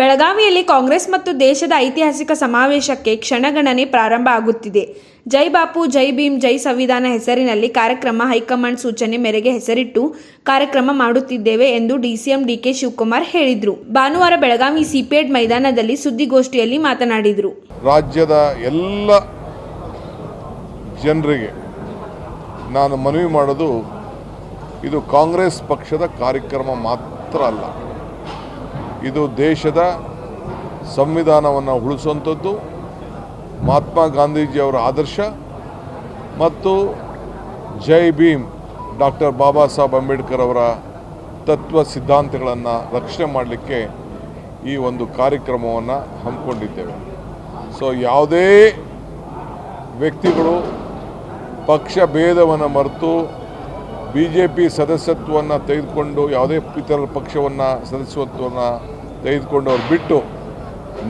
ಬೆಳಗಾವಿಯಲ್ಲಿ ಕಾಂಗ್ರೆಸ್ ಮತ್ತು ದೇಶದ ಐತಿಹಾಸಿಕ ಸಮಾವೇಶಕ್ಕೆ ಕ್ಷಣಗಣನೆ ಪ್ರಾರಂಭ ಆಗುತ್ತಿದೆ. ಜೈ ಬಾಪು, ಜೈ ಭೀಮ್, ಜೈ ಸಂವಿಧಾನ ಹೆಸರಿನಲ್ಲಿ ಕಾರ್ಯಕ್ರಮ ಹೈಕಮಾಂಡ್ ಸೂಚನೆ ಮೇರೆಗೆ ಹೆಸರಿಟ್ಟು ಕಾರ್ಯಕ್ರಮ ಮಾಡುತ್ತಿದ್ದೇವೆ ಎಂದು ಡಿಸಿಎಂ ಡಿಕೆ ಶಿವಕುಮಾರ್ ಹೇಳಿದರು. ಭಾನುವಾರ ಬೆಳಗಾವಿ ಸಿಪೇಡ್ ಮೈದಾನದಲ್ಲಿ ಸುದ್ದಿಗೋಷ್ಠಿಯಲ್ಲಿ ಮಾತನಾಡಿದರು. ರಾಜ್ಯದ ಎಲ್ಲ ಜನರಿಗೆ ನಾನು ಮನವಿ ಮಾಡೋದು, ಇದು ಕಾಂಗ್ರೆಸ್ ಪಕ್ಷದ ಕಾರ್ಯಕ್ರಮ ಮಾತ್ರ ಅಲ್ಲ. ಇದು ದೇಶದ ಸಂವಿಧಾನವನ್ನು ಉಳಿಸುವಂಥದ್ದು. ಮಹಾತ್ಮ ಗಾಂಧೀಜಿಯವರ ಆದರ್ಶ ಮತ್ತು ಜೈ ಭೀಮ್ ಡಾಕ್ಟರ್ ಬಾಬಾ ಸಾಹೇಬ್ ಅಂಬೇಡ್ಕರ್ ಅವರ ತತ್ವ ಸಿದ್ಧಾಂತಗಳನ್ನು ರಕ್ಷಣೆ ಮಾಡಲಿಕ್ಕೆ ಈ ಒಂದು ಕಾರ್ಯಕ್ರಮವನ್ನು ಹಮ್ಮಿಕೊಂಡಿದ್ದೇವೆ. ಸೊ ಯಾವುದೇ ವ್ಯಕ್ತಿಗಳು ಪಕ್ಷ ಭೇದವನ್ನು ಮರೆತು ಬಿ ಜೆ ಪಿ ಸದಸ್ಯತ್ವವನ್ನು ತೆಗೆದುಕೊಂಡು ಯಾವುದೇ ಇತರ ಪಕ್ಷವನ್ನು ಸದಸ್ಯತ್ವವನ್ನು ತೆಗೆದುಕೊಂಡು ಅವ್ರು ಬಿಟ್ಟು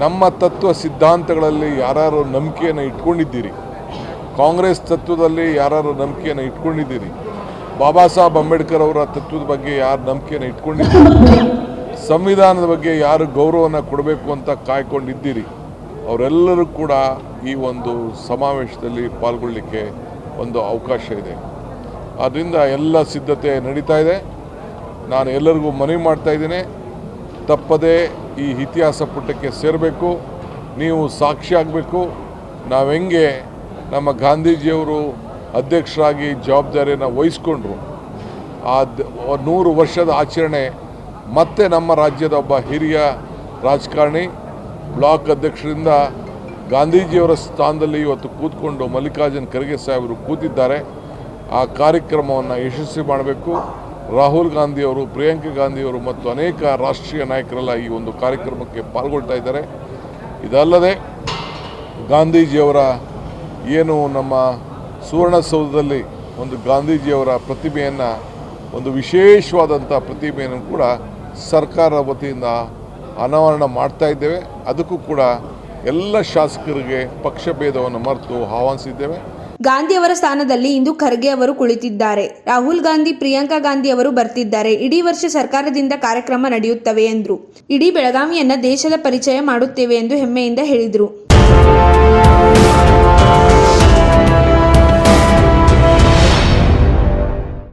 ನಮ್ಮ ತತ್ವ ಸಿದ್ಧಾಂತಗಳಲ್ಲಿ ಯಾರು ನಂಬಿಕೆಯನ್ನು ಇಟ್ಕೊಂಡಿದ್ದೀರಿ. ಕಾಂಗ್ರೆಸ್ ತತ್ವದಲ್ಲಿ ಯಾರು ನಂಬಿಕೆಯನ್ನು ಇಟ್ಕೊಂಡಿದ್ದೀರಿ. ಬಾಬಾ ಸಾಹೇಬ್ ಅಂಬೇಡ್ಕರ್ ಅವರ ತತ್ವದ ಬಗ್ಗೆ ಯಾರು ನಂಬಿಕೆಯನ್ನು ಇಟ್ಕೊಂಡಿದ್ದೀರಿ. ಸಂವಿಧಾನದ ಬಗ್ಗೆ ಯಾರು ಗೌರವವನ್ನು ಕೊಡಬೇಕು ಅಂತ ಕಾಯ್ಕೊಂಡಿದ್ದೀರಿ. ಅವರೆಲ್ಲರೂ ಕೂಡ ಈ ಒಂದು ಸಮಾವೇಶದಲ್ಲಿ ಪಾಲ್ಗೊಳ್ಳಲಿಕ್ಕೆ ಒಂದು ಅವಕಾಶ ಇದೆ. ಆದ್ದರಿಂದ ಎಲ್ಲ ಸಿದ್ಧತೆ ನಡೀತಾ ಇದೆ. ನಾನು ಎಲ್ಲರಿಗೂ ಮನವಿ ಮಾಡ್ತಾ ಇದ್ದೀನಿ. ತಪ್ಪದೇ ಈ ಇತಿಹಾಸ ಪುಟಕ್ಕೆ ಸೇರಬೇಕು, ನೀವು ಸಾಕ್ಷಿ ಆಗಬೇಕು. ನಾವು ಹೆಂಗೆ ನಮ್ಮ ಗಾಂಧೀಜಿಯವರು ಅಧ್ಯಕ್ಷರಾಗಿ ಜವಾಬ್ದಾರಿಯನ್ನು ವಹಿಸ್ಕೊಂಡ್ರು. ಆ ನೂರು ವರ್ಷದ ಆಚರಣೆ ಮತ್ತೆ ನಮ್ಮ ರಾಜ್ಯದ ಒಬ್ಬ ಹಿರಿಯ ರಾಜಕಾರಣಿ, ಬ್ಲಾಕ್ ಅಧ್ಯಕ್ಷರಿಂದ ಗಾಂಧೀಜಿಯವರ ಸ್ಥಾನದಲ್ಲಿ ಇವತ್ತು ಕೂತ್ಕೊಂಡು ಮಲ್ಲಿಕಾರ್ಜುನ್ ಖರ್ಗೆ ಸಾಹೇಬರು ಕೂತಿದ್ದಾರೆ. ಆ ಕಾರ್ಯಕ್ರಮವನ್ನು ಯಶಸ್ವಿ ಮಾಡಬೇಕು. ರಾಹುಲ್ ಗಾಂಧಿಯವರು, ಪ್ರಿಯಾಂಕಾ ಗಾಂಧಿಯವರು ಮತ್ತು ಅನೇಕ ರಾಷ್ಟ್ರೀಯ ನಾಯಕರೆಲ್ಲ ಈ ಒಂದು ಕಾರ್ಯಕ್ರಮಕ್ಕೆ ಪಾಲ್ಗೊಳ್ತಾ ಇದ್ದಾರೆ. ಇದಲ್ಲದೆ ಗಾಂಧೀಜಿಯವರ ಏನು ನಮ್ಮ ಸುವರ್ಣಸೌಧದಲ್ಲಿ ಒಂದು ಗಾಂಧೀಜಿಯವರ ಪ್ರತಿಮೆಯನ್ನು, ಒಂದು ವಿಶೇಷವಾದಂಥ ಪ್ರತಿಮೆಯನ್ನು ಕೂಡ ಸರ್ಕಾರ ವತಿಯಿಂದ ಅನಾವರಣ ಮಾಡ್ತಾ ಇದ್ದೇವೆ. ಅದಕ್ಕೂ ಕೂಡ ಎಲ್ಲ ಶಾಸಕರಿಗೆ ಪಕ್ಷಭೇದವನ್ನು ಮರೆತು ಆಹ್ವಾನಿಸಿದ್ದೇವೆ. ಗಾಂಧಿಯವರ ಸ್ಥಾನದಲ್ಲಿ ಇಂದು ಖರ್ಗೆ ಅವರು ಕುಳಿತಿದ್ದಾರೆ. ರಾಹುಲ್ ಗಾಂಧಿ, ಪ್ರಿಯಾಂಕಾ ಗಾಂಧಿ ಅವರು ಬರ್ತಿದ್ದಾರೆ. ಇಡೀ ವರ್ಷ ಸರ್ಕಾರದಿಂದ ಕಾರ್ಯಕ್ರಮ ನಡೆಯುತ್ತವೆ ಎಂದರು. ಇಡೀ ಬೆಳಗಾವಿಯನ್ನ ದೇಶದ ಪರಿಚಯ ಮಾಡುತ್ತೇವೆ ಎಂದು ಹೆಮ್ಮೆಯಿಂದ ಹೇಳಿದರು.